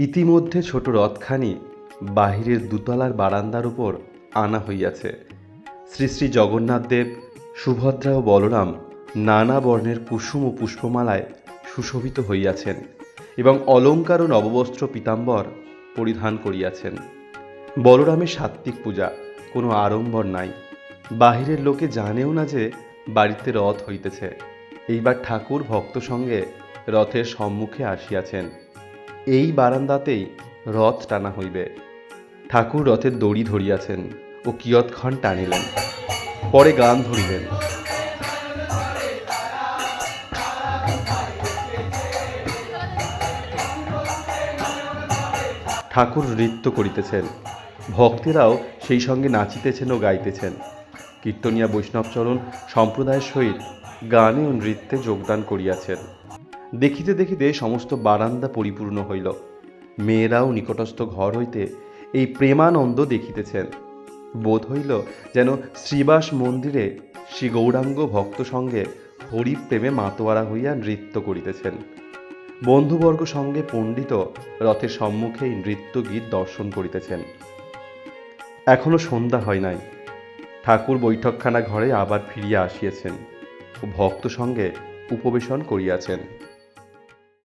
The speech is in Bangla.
ইতিমধ্যে ছোট রথখানি বাহিরের দুতলার বারান্দার উপর আনা হইয়াছে। শ্রী শ্রী জগন্নাথদেব সুভদ্রা ও বলরাম নানা বর্ণের কুসুম ও পুষ্পমালায় সুশোভিত হইয়াছেন এবং অলঙ্কার ও নববস্ত্র পীতাম্বর পরিধান করিয়াছেন। বলরামের সাত্ত্বিক পূজা, কোনো আড়ম্বর নাই। বাহিরের লোকে জানেও না যে বাড়িতে রথ হইতেছে। এইবার ঠাকুর ভক্ত সঙ্গে রথের সম্মুখে আসিয়াছেন। এই বারান্দাতেই রথ টানা হইবে। ঠাকুর রথের দড়ি ধরিয়াছেন ও কিয়ৎক্ষণ টানিলেন। পরে গান ধরিলেন। ঠাকুর নৃত্য করিতেছেন। ভক্তেরাও সেই সঙ্গে নাচিতেছেন ও গাইতেছেন। কীর্তনিয়া বৈষ্ণবচরণ সম্প্রদায়ের সহিত গানে ও নৃত্যে যোগদান করিয়াছেন। দেখিতে দেখিতে সমস্ত বারান্দা পরিপূর্ণ হইল। মেয়েরাও নিকটস্থ ঘর হইতে এই প্রেমানন্দ দেখিতেছেন। বোধ হইল যেন শ্রীবাস মন্দিরে শ্রী গৌরাঙ্গ ভক্ত সঙ্গে হরিপ্রেমে মাতোয়ারা হইয়া নৃত্য করিতেছেন। বন্ধুবর্গ সঙ্গে পণ্ডিত রথের সম্মুখেই নৃত্য গীত দর্শন করিতেছেন। এখনও সন্ধ্যা হয় নাই। ঠাকুর বৈঠকখানা ঘরে আবার ফিরিয়া আসিয়াছেন ভক্ত সঙ্গে উপবেশন করিয়াছেন।